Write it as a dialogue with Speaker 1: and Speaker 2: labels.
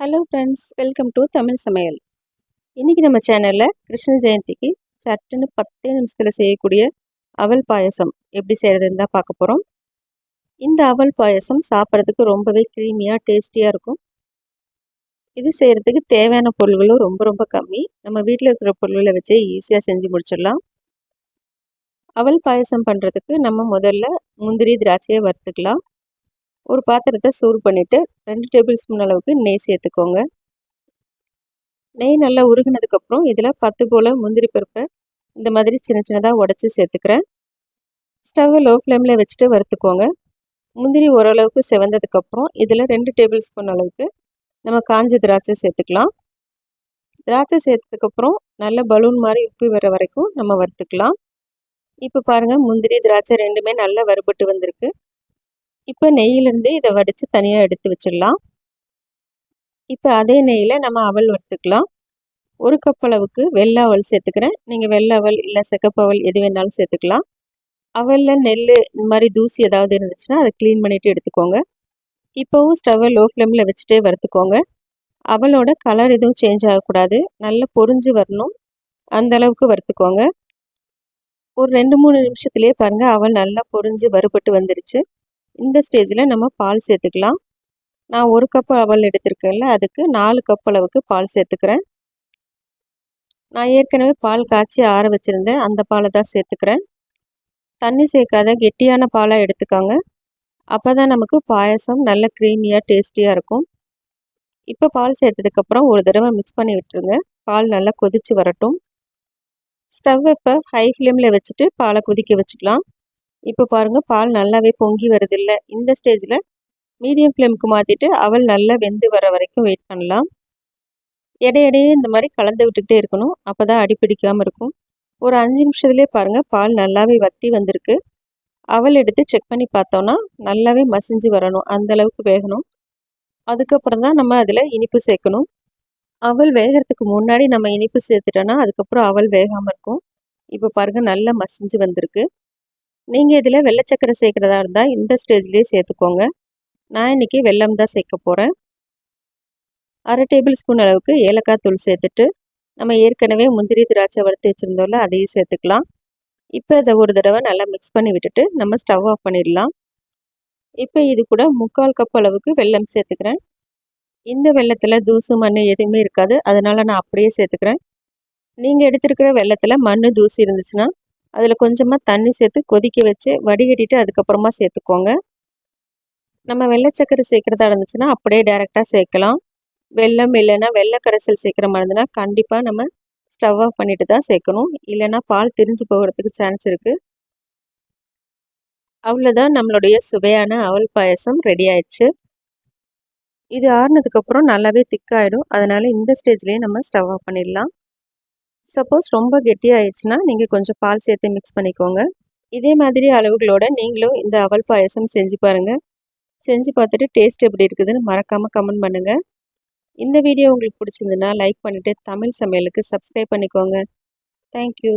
Speaker 1: Hello friends welcome to Tamil சமையல் இன்றைக்கி நம்ம சேனலில் கிருஷ்ண ஜெயந்திக்கு சட்டுன்னு பத்தே நிமிஷத்தில் செய்யக்கூடிய அவல் பாயசம் எப்படி செய்கிறதுன்னு தான் பார்க்க போகிறோம் இந்த அவல் பாயசம் சாப்பிட்றதுக்கு ரொம்பவே க்ரீமியாக டேஸ்டியாக இருக்கும். இது செய்கிறதுக்கு தேவையான பொருள்களும் ரொம்ப ரொம்ப கம்மி. நம்ம வீட்டில் இருக்கிற பொருள்களை வச்சு ஈஸியாக செஞ்சு முடிச்சிடலாம். அவல் பாயசம் பண்ணுறதுக்கு நம்ம முதல்ல முந்திரி திராட்சையை வறுத்துக்கலாம். ஒரு பாத்திரத்தை சூடு பண்ணிவிட்டு ரெண்டு டேபிள் ஸ்பூன் அளவுக்கு நெய் சேர்த்துக்கோங்க. நெய் நல்லா உருகினதுக்கப்புறம் இதில் பத்து போல் முந்திரி பருப்பை இந்த மாதிரி சின்ன சின்னதாக உடச்சி சேர்த்துக்கிறேன். ஸ்டவ்வை லோ ஃப்ளேமில் வச்சுட்டு வறுத்துக்கோங்க. முந்திரி ஓரளவுக்கு செவந்ததுக்கப்புறம் இதில் ரெண்டு டேபிள் ஸ்பூன் அளவுக்கு நம்ம காஞ்ச திராட்சை சேர்த்துக்கலாம். திராட்சை சேர்த்ததுக்கப்புறம் நல்ல பலூன் மாதிரி உப்பி வர வரைக்கும் நம்ம வறுத்துக்கலாம். இப்போ பாருங்கள் முந்திரி திராட்சை ரெண்டுமே நல்லா வறுபட்டு வந்திருக்கு. இப்போ நெய்யிலேருந்து இதை வடித்து தனியாக எடுத்து வச்சிடலாம். இப்போ அதே நெய்யில் நம்ம அவல் வறுத்துக்கலாம். ஒரு கப் அளவுக்கு வெள்ளை அவல் சேர்த்துக்கிறேன். நீங்கள் வெள்ளை அவல் இல்லை செக்கப்பவல் எது வேணாலும் சேர்த்துக்கலாம். அவலில் நெல் இந்த மாதிரி தூசி ஏதாவது இருந்துச்சுன்னா அதை க்ளீன் பண்ணிவிட்டு எடுத்துக்கோங்க. இப்போவும் ஸ்டவ்வை லோ ஃப்ளேமில் வச்சுட்டே வறுத்துக்கோங்க. அவளோட கலர் எதுவும் சேஞ்ச் ஆகக்கூடாது. நல்லா பொறிஞ்சு வரணும். அந்த அளவுக்கு வறுத்துக்கோங்க. ஒரு ரெண்டு மூணு நிமிஷத்துலேயே பாருங்கள் அவள் நல்லா பொறிஞ்சு வறுபட்டு வந்துருச்சு. இந்த ஸ்டேஜில் நம்ம பால் சேர்த்துக்கலாம். நான் ஒரு கப் அவல் எடுத்திருக்கேன்ல அதுக்கு நாலு கப் அளவுக்கு பால் சேர்த்துக்கிறேன். நான் ஏற்கனவே பால் காய்ச்சி ஆற வச்சுருந்தேன் அந்த பாலை தான் சேர்த்துக்கிறேன். தண்ணி சேர்க்காத கெட்டியான பாலாக எடுத்துக்காங்க. அப்போ தான் நமக்கு பாயசம் நல்ல க்ரீமியாக டேஸ்டியாக இருக்கும். இப்போ பால் சேர்த்ததுக்கப்புறம் ஒரு தடவை மிக்ஸ் பண்ணி விட்டுருங்க. பால் நல்லா கொதித்து வரட்டும். ஸ்டவ் இப்போ ஹை ஃப்ளேமில் வச்சுட்டு பாலை கொதிக்க வச்சுக்கலாம். இப்போ பாருங்கள் பால் நல்லாவே பொங்கி வருது இந்த ஸ்டேஜில் மீடியம் ஃப்ளேமுக்கு மாற்றிட்டு அவள் நல்லா வெந்து வர வரைக்கும் வெயிட் பண்ணலாம். இடையிடையே இந்த மாதிரி கலந்து விட்டுக்கிட்டே இருக்கணும். அப்போ தான் அடிப்பிடிக்காமல் இருக்கும். ஒரு அஞ்சு நிமிஷத்துலேயே பாருங்கள் பால் நல்லாவே வத்தி வந்திருக்கு. அவள் எடுத்து செக் பண்ணி பார்த்தோன்னா நல்லாவே மசிஞ்சு வரணும். அந்தளவுக்கு வேகணும். அதுக்கப்புறம் தான் நம்ம அதில் இனிப்பு சேர்க்கணும். அவள் வேகிறதுக்கு முன்னாடி நம்ம இனிப்பு சேர்த்துட்டோன்னா அதுக்கப்புறம் அவள் வேகாமல் இருக்கும். இப்போ பாருங்கள் நல்லா மசிஞ்சு வந்திருக்கு. நீங்கள் இதில் வெள்ளச்சக்கரை சேர்க்குறதா இருந்தால் இந்த ஸ்டேஜ்லேயே சேர்த்துக்கோங்க. நான் இன்றைக்கி வெள்ளம் தான் சேர்க்க போகிறேன் அரை டேபிள் ஸ்பூன் அளவுக்கு ஏலக்காய் தூள் சேர்த்துட்டு நம்ம ஏற்கனவே முந்திரி திராட்சை வறுத்து வச்சுருந்தோம்ல அதையும் சேர்த்துக்கலாம். இப்போ இதை ஒரு தடவை நல்லா மிக்ஸ் பண்ணி விட்டுட்டு நம்ம ஸ்டவ் ஆஃப் பண்ணிடலாம். இப்போ இது கூட முக்கால் கப் அளவுக்கு வெல்லம் சேர்த்துக்கிறேன். இந்த வெள்ளத்தில் தூசு மண் எதுவுமே இருக்காது. அதனால் நான் அப்படியே சேர்த்துக்கிறேன். நீங்கள் எடுத்துருக்கிற வெள்ளத்தில் மண் தூசி இருந்துச்சுன்னா அதில் கொஞ்சமாக தண்ணி சேர்த்து கொதிக்க வச்சு வடிகட்டிட்டு அதுக்கப்புறமா சேர்த்துக்கோங்க. நம்ம வெள்ளை சக்கரை சேர்க்குறதா இருந்துச்சுன்னா அப்படியே டேரெக்டாக சேர்க்கலாம். வெள்ளம் இல்லைன்னா வெள்ளை கரைசல் சேர்க்குற மாதிரி இருந்ததுன்னா கண்டிப்பாக நம்ம ஸ்டவ் ஆஃப் பண்ணிட்டு தான் சேர்க்கணும். இல்லைன்னா பால் திரிஞ்சு போகிறதுக்கு சான்ஸ் இருக்குது அவ்வளோதான் நம்மளுடைய சுவையான அவல் பாயசம் ரெடி ஆயிடுச்சு. இது ஆறுனதுக்கப்புறம் நல்லாவே திக்காயிடும் அதனால் இந்த ஸ்டேஜ்லேயே நம்ம ஸ்டவ் ஆஃப் பண்ணிடலாம். சப்போஸ் ரொம்ப கெட்டியாயிடுச்சுன்னா நீங்கள் கொஞ்சம் பால் சேர்த்து மிக்ஸ் பண்ணிக்கோங்க. இதே மாதிரி அளவுகளோட நீங்களும் இந்த அவல் பாயசம் செஞ்சு பாருங்கள் செஞ்சு பார்த்துட்டு டேஸ்ட் எப்படி இருக்குதுன்னு மறக்காமல் கமெண்ட் பண்ணுங்கள் இந்த வீடியோ உங்களுக்கு பிடிச்சிருந்துன்னா லைக் பண்ணிவிட்டு தமிழ் சமையலுக்கு சப்ஸ்கிரைப் பண்ணிக்கோங்க. தேங்க்யூ